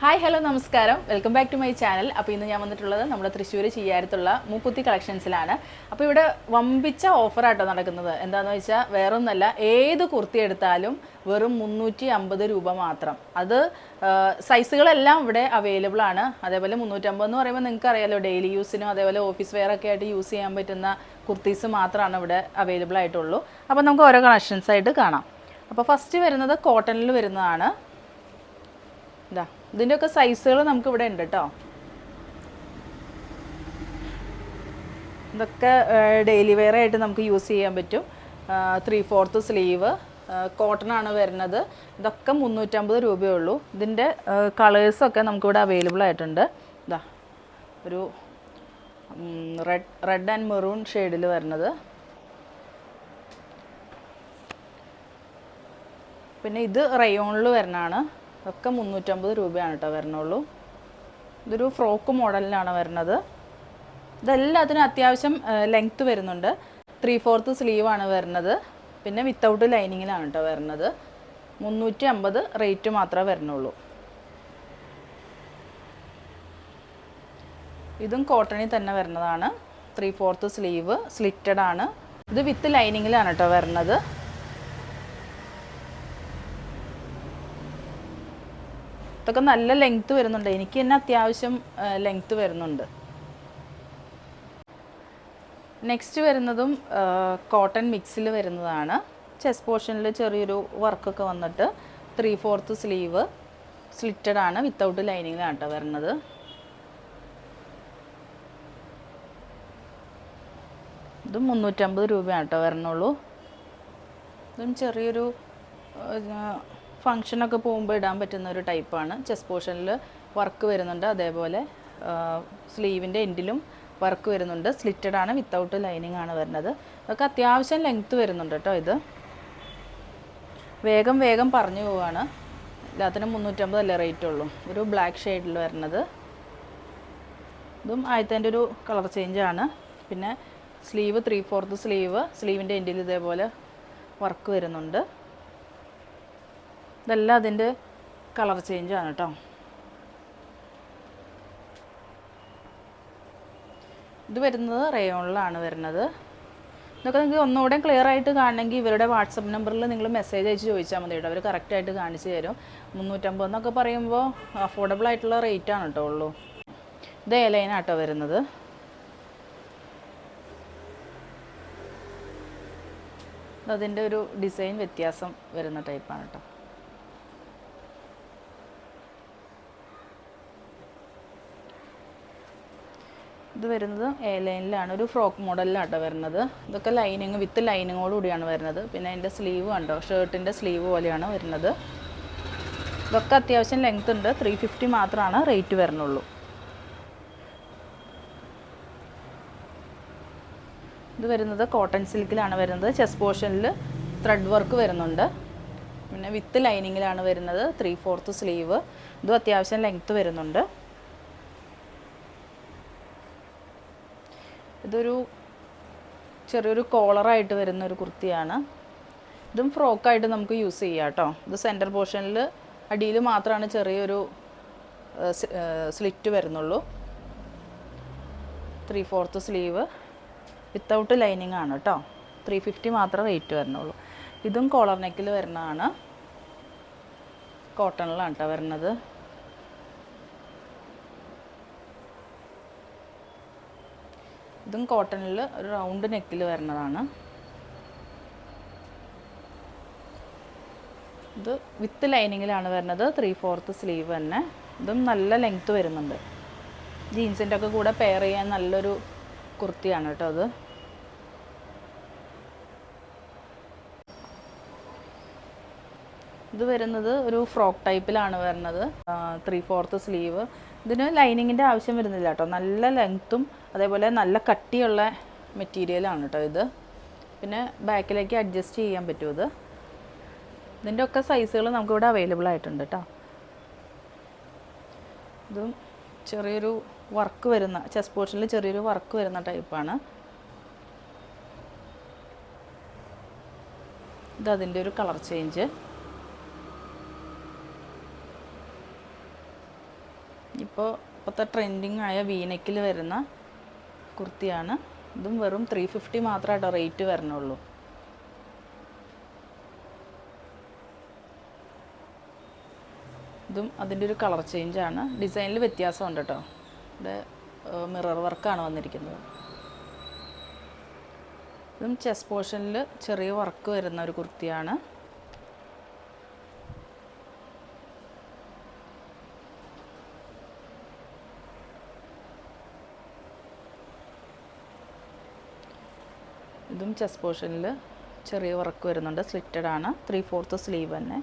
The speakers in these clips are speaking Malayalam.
ഹായ് ഹലോ നമസ്കാരം. Welcome back to my channel അപ്പോൾ ഇന്ന് ഞാൻ വന്നിട്ടുള്ളത് നമ്മുടെ തൃശ്ശൂർ ചെയ്യാരത്തുള്ള മൂക്കുത്തി കളക്ഷൻസിലാണ്. അപ്പോൾ ഇവിടെ വമ്പിച്ച ഓഫറാട്ടോ നടക്കുന്നത്. എന്താണെന്ന് വെച്ചാൽ വേറൊന്നല്ല ഏത് കുർത്തി എടുത്താലും വെറും മുന്നൂറ്റി അമ്പത് രൂപ മാത്രം. അത് സൈസുകളെല്ലാം ഇവിടെ അവൈലബിൾ ആണ്. അതേപോലെ മുന്നൂറ്റമ്പത് എന്ന് പറയുമ്പോൾ നിങ്ങൾക്ക് അറിയാലോ ഡെയിലി യൂസിനും അതേപോലെ ഓഫീസ് വെയർ ഒക്കെ ആയിട്ട് യൂസ് ചെയ്യാൻ പറ്റുന്ന കുർത്തീസ് മാത്രമാണ് ഇവിടെ അവൈലബിൾ ആയിട്ടുള്ളൂ. അപ്പോൾ നമുക്ക് ഓരോ കളക്ഷൻസ് ആയിട്ട് കാണാം. അപ്പോൾ ഫസ്റ്റ് വരുന്നത് കോട്ടണിൽ വരുന്നതാണ്. ഇതാ. ഇതിന്റെയൊക്കെ സൈസുകൾ നമുക്ക് ഇവിടെ ഉണ്ട് കേട്ടോ ഇതൊക്കെ ഡെയിലി വെയർ ആയിട്ട് നമുക്ക് യൂസ് ചെയ്യാൻ പറ്റും. ത്രീ ഫോർത്ത് സ്ലീവ് കോട്ടൺ ആണ് വരുന്നത്. ഇതൊക്കെ മുന്നൂറ്റമ്പത് രൂപയേ ഉള്ളൂ ഇതിന്റെ കളേഴ്സൊക്കെ നമുക്കിവിടെ അവൈലബിൾ ആയിട്ടുണ്ട്. ഇതാ ഒരു റെഡ് റെഡ് ആൻഡ് മെറൂൺ ഷെയ്ഡിൽ വരുന്നത്. പിന്നെ ഇത് റയോണിൽ വരുന്നതാണ്. ഒക്കെ മുന്നൂറ്റമ്പത് രൂപയാണ് കേട്ടോ വരണുള്ളൂ. ഇതൊരു ഫ്രോക്ക് മോഡലിലാണ് വരുന്നത് ഇതെല്ലാത്തിനും അത്യാവശ്യം ലെങ്ത്ത് വരുന്നുണ്ട്. ത്രീ ഫോർത്ത് സ്ലീവാണ് വരുന്നത് പിന്നെ വിത്തൗട്ട് ലൈനിങ്ങിലാണ് കേട്ടോ വരുന്നത് മുന്നൂറ്റി അമ്പത് റേറ്റ് മാത്രമേ വരുന്നുള്ളൂ ഇതും കോട്ടണിൽ തന്നെ വരുന്നതാണ് ത്രീ ഫോർത്ത് സ്ലീവ് സ്ലിറ്റഡ് ആണ് ഇത് വിത്ത് ലൈനിങ്ങിലാണ് കേട്ടോ വരുന്നത് ഇതൊക്കെ നല്ല ലെങ്ത്ത് വരുന്നുണ്ട്. എനിക്ക് തന്നെ അത്യാവശ്യം ലെങ്ത്ത് വരുന്നുണ്ട്. നെക്സ്റ്റ് വരുന്നതും കോട്ടൺ മിക്സിൽ വരുന്നതാണ്. ചെസ്റ്റ് പോർഷനിൽ ചെറിയൊരു വർക്കൊക്കെ വന്നിട്ട് ത്രീ ഫോർത്ത് സ്ലീവ് സ്ലിറ്റഡ് ആണ് വിത്തൗട്ട് ലൈനിങ്ങിലാണ് കേട്ടോ വരുന്നത്. ഇത് മുന്നൂറ്റമ്പത് രൂപയാണ് കേട്ടോ വരണുള്ളൂ. ഇതും ചെറിയൊരു ഫങ്ഷനൊക്കെ പോകുമ്പോൾ ഇടാൻ പറ്റുന്ന ഒരു ടൈപ്പാണ് ചെസ് പോർഷനിൽ വർക്ക് വരുന്നുണ്ട്. അതേപോലെ സ്ലീവിന്റെ എൻഡിലും വർക്ക് വരുന്നുണ്ട്. സ്ലിറ്റഡ് ആണ് വിത്തൗട്ട് ലൈനിങ് ആണ് വരുന്നത്. അതൊക്കെ അത്യാവശ്യം ലെങ്ത്ത് വരുന്നുണ്ട് കേട്ടോ ഇത്. വേഗം വേഗം പറഞ്ഞു പോവാണ്. എല്ലാത്തിനും മുന്നൂറ്റമ്പത് അല്ലേ റേറ്റ് ഉള്ളൂ. ഒരു ബ്ലാക്ക് ഷെയ്ഡിൽ വരുന്നത്. ഇതും ആദ്യത്തെ ഒരു കളർ ചേഞ്ച് ആണ്. പിന്നെ സ്ലീവ് ത്രീ ഫോർത്ത് സ്ലീവ് സ്ലീവിന്റെ എൻഡിൽ ഇതേപോലെ വർക്ക് വരുന്നുണ്ട്. ഇതെല്ലാം അതിന്റെ കളർ ചേഞ്ച് ആണ് കേട്ടോ ഇത് വരുന്നത് റേയോണിലാണ് വരുന്നത്. ഇതൊക്കെ നിങ്ങൾക്ക് ഒന്നുകൂടെ ക്ലിയർ ആയിട്ട് കാണണമെങ്കിൽ ഇവരുടെ വാട്സപ്പ് നമ്പറിൽ നിങ്ങൾ മെസ്സേജ് അയച്ച് ചോദിച്ചാൽ മതി കേട്ടോ. അവർ കറക്റ്റായിട്ട് കാണിച്ചു തരും. മുന്നൂറ്റമ്പത് എന്നൊക്കെ പറയുമ്പോൾ അഫോർഡബിൾ ആയിട്ടുള്ള റേറ്റ് ആണ് കേട്ടോ ഉള്ളൂ. ഇത് ഏലൈനാട്ടോ വരുന്നത്. അതിന്റെ ഒരു ഡിസൈൻ വ്യത്യാസം വരുന്ന ടൈപ്പാണ് കേട്ടോ ഇത് വരുന്നത് എ ലൈനിലാണ് ഒരു ഫ്രോക്ക് മോഡലിലാണ് കേട്ടോ വരുന്നത്. ഇതൊക്കെ ലൈനിങ് വിത്ത് ലൈനിങ്ങോട് കൂടിയാണ് വരുന്നത്. പിന്നെ അതിന്റെ സ്ലീവ് കണ്ടോ? ഷർട്ടിന്റെ സ്ലീവ് പോലെയാണ് വരുന്നത്. ഇതൊക്കെ അത്യാവശ്യം ലെങ്ത് ഉണ്ട്. ത്രീ ഫിഫ്റ്റി മാത്രമാണ് റേറ്റ് വരുന്നുള്ളൂ. ഇത് വരുന്നത് കോട്ടൺ സിൽക്കിലാണ് വരുന്നത്. ചെസ്റ്റ് പോർഷനിൽ ത്രെഡ് വർക്ക് വരുന്നുണ്ട്. പിന്നെ വിത്ത് ലൈനിങ്ങിലാണ് വരുന്നത്. ത്രീ ഫോർത്ത് സ്ലീവ് ഇതും അത്യാവശ്യം ലെങ്ത്ത് വരുന്നുണ്ട്. ഇതൊരു ചെറിയൊരു കോളറായിട്ട് വരുന്ന ഒരു കുർത്തിയാണ്. ഇതും ഫ്രോക്കായിട്ട് നമുക്ക് യൂസ് ചെയ്യാം കേട്ടോ. ഇത് സെന്റർ പോർഷനിൽ അടിയിൽ മാത്രമാണ് ചെറിയൊരു സ്ലിറ്റ് വരുന്നുള്ളൂ. Three fourth sleeve without lining ആണ് കേട്ടോ. ത്രീ ഫിഫ്റ്റി മാത്രമേ റേറ്റ് വരുന്നുള്ളൂ. ഇതും കോളർ നെക്കിൽ വരുന്നതാണ്. കോട്ടണിലാണ് കേട്ടോ വരുന്നത്. ഇതും കോട്ടണിൽ ഒരു റൗണ്ട് നെക്കിൽ വരുന്നതാണ്. ഇത് വിത്ത് ലൈനിങ്ങിലാണ് വരുന്നത്. ത്രീ ഫോർത്ത് സ്ലീവ് തന്നെ. ഇതും നല്ല ലെങ്ത്ത് വരുന്നുണ്ട്. ജീൻസിന്റെ ഒക്കെ കൂടെ പെയർ ചെയ്യാൻ നല്ലൊരു കുർത്തിയാണ് കേട്ടോ അത്. ഇത് വരുന്നത് ഒരു ഫ്രോക്ക് ടൈപ്പിലാണ് വരുന്നത്. ത്രീ ഫോർത്ത് സ്ലീവ് ഇതിന് ലൈനിങ്ങിന്റെ ആവശ്യം വരുന്നില്ല കേട്ടോ. നല്ല ലെങ്ത്തും അതേപോലെ നല്ല കട്ടിയുള്ള മെറ്റീരിയലാണ് കേട്ടോ ഇത്. പിന്നെ ബാക്കിലേക്ക് അഡ്ജസ്റ്റ് ചെയ്യാൻ പറ്റും ഇത്. ഇതിന്റെ ഒക്കെ സൈസുകൾ നമുക്കിവിടെ അവൈലബിൾ ആയിട്ടുണ്ട് കേട്ടോ. ഇതും ചെറിയൊരു വർക്ക് വരുന്ന ചെസ് പോർഷനിൽ ചെറിയൊരു വർക്ക് വരുന്ന ടൈപ്പാണ് ഇത് അതിന്റെ ഒരു കളർ ചേഞ്ച് ഇപ്പോൾ ഇപ്പോഴത്തെ ട്രെൻഡിങ് ആയ വീനക്കിൽ വരുന്ന കുർത്തിയാണ്. ഇതും വെറും ത്രീ ഫിഫ്റ്റി മാത്രമായിട്ടോ റേറ്റ് വരണുള്ളൂ. ഇതും അതിന്റെ ഒരു കളർ ചേഞ്ചാണ് ഡിസൈനിൽ വ്യത്യാസമുണ്ട് കേട്ടോ ഇവിടെ മിറർ വർക്കാണ് വന്നിരിക്കുന്നത്. ഇതും ചെസ് പോർഷനിൽ ചെറിയ വർക്ക് വരുന്ന ഒരു കുർത്തിയാണ്. ഇതും ചെസ്റ്റ് പോർഷനിൽ ചെറിയ വർക്ക് വരുന്നുണ്ട്. സ്ലിറ്റഡ് ആണ്. ത്രീ ഫോർത്ത് സ്ലീവ് തന്നെ.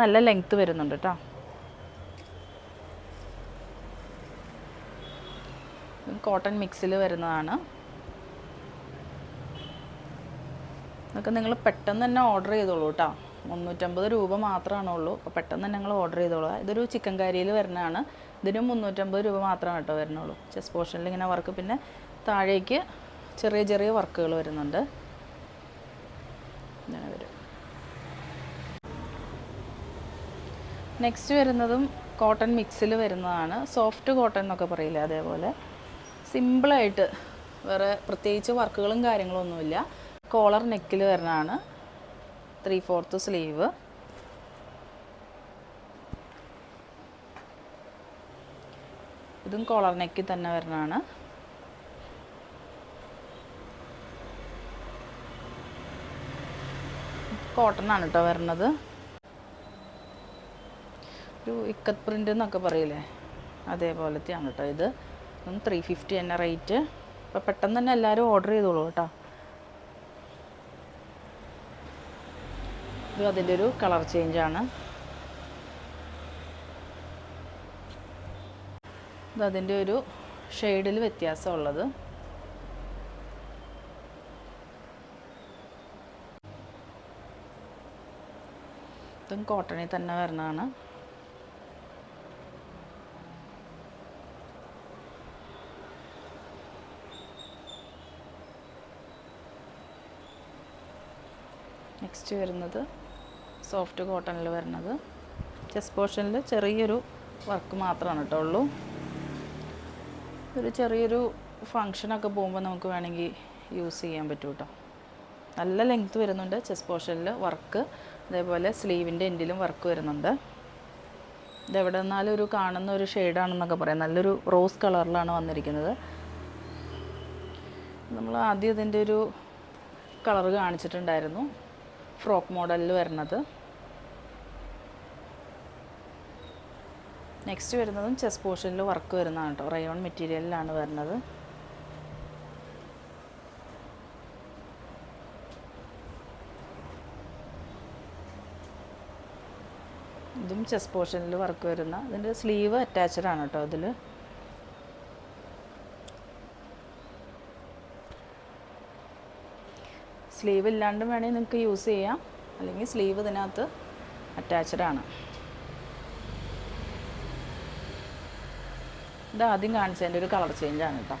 നല്ല ലെങ്ത്ത് വരുന്നുണ്ട് കേട്ടോ കോട്ടൺ മിക്സിൽ വരുന്നതാണ്. അതൊക്കെ നിങ്ങൾ പെട്ടെന്ന് തന്നെ ഓർഡർ ചെയ്തോളൂ കേട്ടോ മുന്നൂറ്റമ്പത് രൂപ മാത്രമാണ് ഉള്ളൂ അപ്പോൾ പെട്ടെന്ന് തന്നെ ഞങ്ങൾ ഓർഡർ ചെയ്തോളൂ. ഇതൊരു ചിക്കൻ കാരിയിൽ വരുന്നതാണ്. ഇതിനും മുന്നൂറ്റമ്പത് രൂപ മാത്രമാണ് കേട്ടോ വരുന്നുള്ളൂ ചെസ് പോർഷനിൽ ഇങ്ങനെ വർക്ക് പിന്നെ താഴേക്ക് ചെറിയ ചെറിയ വർക്കുകൾ വരുന്നുണ്ട്. ഇങ്ങനെ വരും. നെക്സ്റ്റ് വരുന്നതും കോട്ടൺ മിക്സിൽ വരുന്നതാണ്. സോഫ്റ്റ് കോട്ടൺ എന്നൊക്കെ പറയില്ല അതേപോലെ. സിമ്പിളായിട്ട് വേറെ പ്രത്യേകിച്ച് വർക്കുകളും കാര്യങ്ങളും ഒന്നുമില്ല കോളർ നെക്കിൽ വരുന്നതാണ്. ത്രീ ഫോർത്ത് സ്ലീവ് ഇതും കോളർ നെക്കിൽ തന്നെ വരുന്നതാണ്. കോട്ടൺ ആണ് കേട്ടോ വരുന്നത് ഒരു ഇക്കത്ത് പ്രിന്റ് എന്നൊക്കെ പറയില്ലേ? അതേപോലത്തെയാണ് കേട്ടോ ഇത്. ത്രീ ഫിഫ്റ്റി തന്നെ റേറ്റ് അപ്പോൾ പെട്ടെന്ന് തന്നെ എല്ലാവരും ഓർഡർ ചെയ്തോളൂ കേട്ടോ. ഇത് അതിന്റെ ഒരു കളർ ചേഞ്ച് ആണ്. ഇത് അതിന്റെ ഒരു ഷെയ്ഡിൽ വ്യത്യാസമുള്ളത്. ഇതും കോട്ടണിൽ തന്നെ വരുന്നതാണ്. നെക്സ്റ്റ് വരുന്നത് സോഫ്റ്റ് കോട്ടണിൽ വരുന്നത്. ചെസ് പോർഷനിൽ ചെറിയൊരു വർക്ക് മാത്രമാണ് കേട്ടോ ഉള്ളൂ. ഒരു ചെറിയൊരു ഫങ്ഷനൊക്കെ പോകുമ്പോൾ നമുക്ക് വേണമെങ്കിൽ യൂസ് ചെയ്യാൻ പറ്റും കേട്ടോ. നല്ല ലെങ്ത്ത് വരുന്നുണ്ട്. ചെസ്റ്റ് പോർഷനിൽ വർക്ക് അതേപോലെ സ്ലീവിന്റെ എൻഡിലും വർക്ക് വരുന്നുണ്ട്. ഇതെവിടെ നിന്നാലും ഒരു കാണുന്ന ഒരു ഷെയ്ഡാണെന്നൊക്കെ പറയാം. നല്ലൊരു റോസ് കളറിലാണ് വന്നിരിക്കുന്നത്. നമ്മൾ ആദ്യം ഇതിന്റെ ഒരു കളർ കാണിച്ചിട്ടുണ്ടായിരുന്നു. ഫ്രോക്ക് മോഡലിൽ വരുന്നത്. നെക്സ്റ്റ് വരുന്നതും ചെസ് പോർഷനിൽ വർക്ക് വരുന്നതാണ് കേട്ടോ റയോൺ മെറ്റീരിയലിലാണ് വരുന്നത്. ഇതും ചെസ് പോർഷനിൽ വർക്ക് വരുന്ന. ഇതിന്റെ സ്ലീവ് അറ്റാച്ച്ഡ് ആണ് കേട്ടോ അതിൽ സ്ലീവ് ഇല്ലാണ്ടും വേണമെങ്കിൽ നിങ്ങൾക്ക് യൂസ് ചെയ്യാം. അല്ലെങ്കിൽ സ്ലീവ് ഇതിനകത്ത് അറ്റാച്ച്ഡ് ആണ്. ഇത് ആദ്യം കാണിച്ചതിന്റെ ഒരു കളർ ചേഞ്ചാണ് കേട്ടോ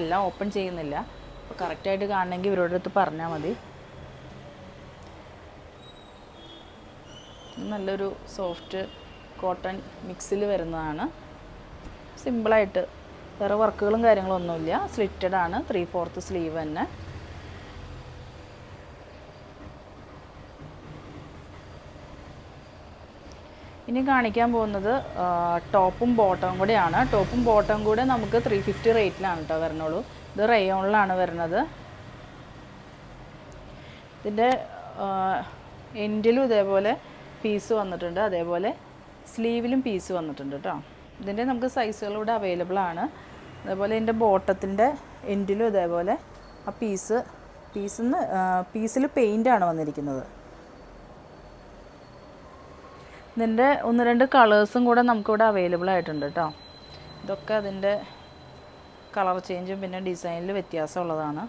എല്ലാം ഓപ്പൺ ചെയ്യുന്നില്ല. അപ്പോൾ കറക്റ്റായിട്ട് കാണണമെങ്കിൽ ഇവരോടടുത്ത് പറഞ്ഞാൽ മതി. നല്ലൊരു സോഫ്റ്റ് കോട്ടൺ മിക്സിൽ വരുന്നതാണ്. സിമ്പിളായിട്ട് വേറെ വർക്കുകളും കാര്യങ്ങളും ഒന്നുമില്ല സ്ലിറ്റഡ് ആണ്. ത്രീ ഫോർത്ത് സ്ലീവ് തന്നെ. ഇനി കാണിക്കാൻ പോകുന്നത് ടോപ്പും ബോട്ടവും കൂടെയാണ്. ടോപ്പും ബോട്ടവും കൂടെ നമുക്ക് ത്രീ ഫിഫ്റ്റി റേറ്റിലാണ് കേട്ടോ വരണുള്ളൂ ഇത് റയോണിലാണ് വരുന്നത്. ഇതിന്റെ എൻഡിലും ഇതേപോലെ പീസ് വന്നിട്ടുണ്ട്. അതേപോലെ സ്ലീവിലും പീസ് വന്നിട്ടുണ്ട് കേട്ടോ ഇതിന്റെ നമുക്ക് സൈസുകൾ ഇവിടെ അവൈലബിൾ ആണ്. അതേപോലെ ഇതിന്റെ ബോട്ടത്തിന്റെ എൻഡിലും ഇതേപോലെ ആ പീസ് പീസിൽ പെയിന്റാണ് വന്നിരിക്കുന്നത്. ഇതിന്റെ ഒന്ന് രണ്ട് കളേഴ്സും കൂടെ നമുക്കിവിടെ അവൈലബിൾ ആയിട്ടുണ്ട് കേട്ടോ ഇതൊക്കെ അതിന്റെ കളർ ചേഞ്ചും പിന്നെ ഡിസൈനിൽ വ്യത്യാസമുള്ളതാണ്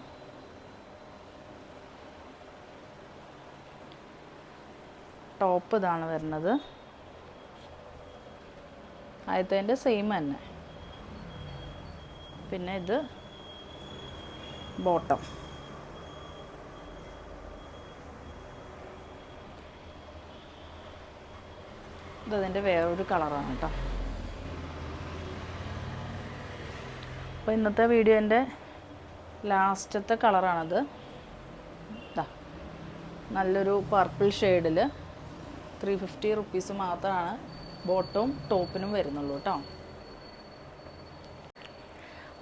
ടോപ്പ് ഇതാണ് വരുന്നത്. ആദ്യത്തേന്റെ സെയിം തന്നെ. പിന്നെ ഇത് ബോട്ടം ഇതതിന്റെ വേറൊരു കളറാണ് കേട്ടോ. അപ്പോൾ ഇന്നത്തെ വീഡിയോന്റെ ലാസ്റ്റത്തെ കളറാണത് നല്ലൊരു പർപ്പിൾ ഷെയ്ഡിൽ ത്രീ ഫിഫ്റ്റി റുപ്പീസ് മാത്രമാണ് ബോട്ടവും ടോപ്പിനും വരുന്നുള്ളൂ കേട്ടോ.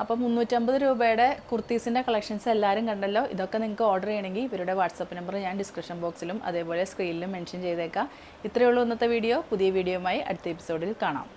അപ്പോൾ മുന്നൂറ്റമ്പത് രൂപയുടെ കുർത്തീസിന്റെ കളക്ഷൻസ് എല്ലാവരും കണ്ടല്ലോ. ഇതൊക്കെ നിങ്ങൾക്ക് ഓർഡർ ചെയ്യണമെങ്കിൽ ഇവരുടെ വാട്സപ്പ് നമ്പർ ഞാൻ ഡിസ്ക്രിപ്ഷൻ ബോക്സിലും അതേപോലെ സ്ക്രീനിലും മെൻഷൻ ചെയ്തേക്കാം. ഇത്രയേ ഉള്ളൂ ഇന്നത്തെ വീഡിയോ പുതിയ വീഡിയോയുമായി അടുത്ത എപ്പിസോഡിൽ കാണാം.